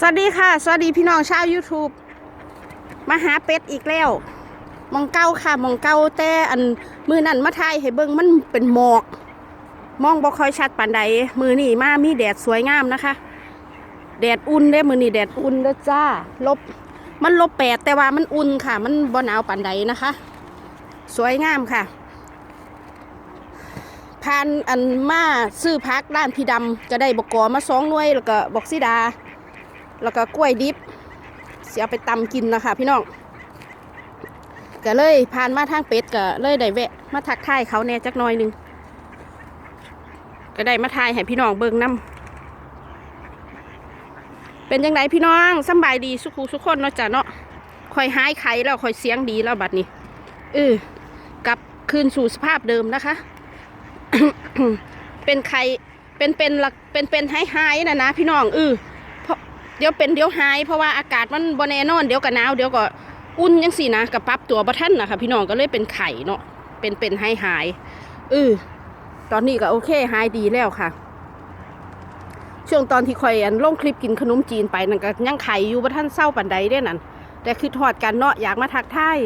สวัสดีค่ะ สวัสดีพี่น้องชาว YouTube มาหาเป็ดอีกแล้ว มองเก้าค่ะ มองเก้าแต่อันมือนั่นมาถ่ายให้เบิ่งมันเป็นหมอก มองบ่ค่อยชัดปานใด มือนี่มามีแดดสวยงามนะคะ แดดอุ่นเด้มือนี่แดดอุ่นเด้อจ้า ลบ มันลบแปดแต่ว่ามันอุ่นค่ะ มันบ่หนาวปานใดนะคะ สวยงามค่ะพานอันมาซื้อพักร้านพี่ดำก็ได้บกกอมาสองหน่วยแล้วก็บอกซิดา แล้วก็กล้วยดิบเสียไปตำกินนะคะพี่น้องก็เลยผ่านมาทางเป็ดก็เลยได้แวะ มาทักทายเขาแน่จักหน่อยหนึงก็ได้มาทายให้พี่น้องเบิ่งน้ำเป็นยังไงพี่น้องสบายดีสุขุสุขคนเนาะจ้ะเนาะคอยหายไข้แล้วคอยเสียงดีแล้วบัดนี้เออกลับคืนสู่สภาพเดิมนะคะ เป็นไข้เป็นเป็นหลักเป็นเป็นหายหายนะนะพี่น้องเออ เดี๋ยวเป็นเดี๋ยวหายเพราะว่าอากาศมันบแน่นอนเดี๋ยวก็หนาวเดี๋ยวก็อุ่นยังสินะกับปรับตัวบ่ทันนะคะพี่น้องก็เลยเป็นไข่เนาะเป็นเป็นหายหายเออตอนนี้ก็โอเคหายดีแล้วค่ะ ช่วงตอนที่คอยอันลงคลิปกินขนมจีนไปนั่นก็ยังไข่อยู่บ่ทันเศร้าปันใดเด้นั่นแต่คือทอดกันเนาะอยากมาทักทาย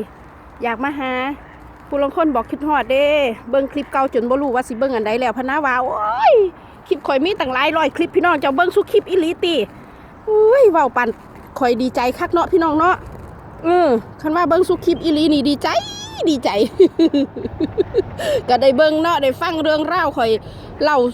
อยากมาหาผู้ลงคนบอกคิดฮอดเด้เบิ่งคลิปเก่าจนบ่รู้ว่าสิเบิ่งอันใดแล้วพะนะว่าโอ้ยคลิปคอยมีตั้งหลายร้อยคลิปพี่น้องเจ้าเบิ่งสุคลิปอีหลีติ อุ้ยเว้าปันคอยดีใจคักเนาะพี่น้องเนาะเออคันว่าเบิ้งสุคลิปอีลีนี่ดีใจดีใจ ก็ได้เบิ้งเนาะได้ฟังเรื่องราวคอยเล่า